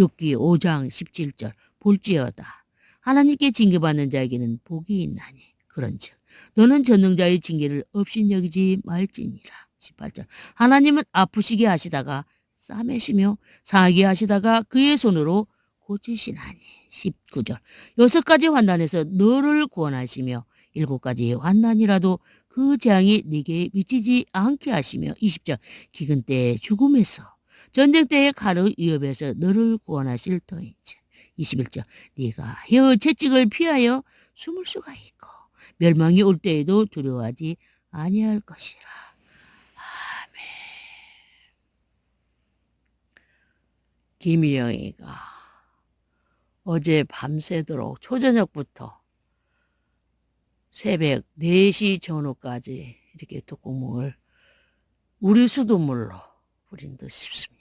욥기 5장 17절 볼지어다. 하나님께 징계받는 자에게는 복이 있나니. 그런즉 너는 전능자의 징계를 없인 여기지 말지니라. 18절. 하나님은 아프시게 하시다가 싸매시며 상하게 하시다가 그의 손으로 고치시나니. 19절. 여섯 가지 환난에서 너를 구원하시며 일곱 가지 환난이라도 그 재앙이 네게 미치지 않게 하시며 20절. 기근 때의 죽음에서 전쟁 때의 칼의 위협에서 너를 구원하실 터인지 21절 네가 혀 채찍을 피하여 숨을 수가 있고 멸망이 올 때에도 두려워하지 아니할 것이라. 아멘. 김희영이가 어제 밤새도록 초저녁부터 새벽 4시 전후까지 이렇게 독국목을 우리 수돗물로 뿌린 듯 싶습니다.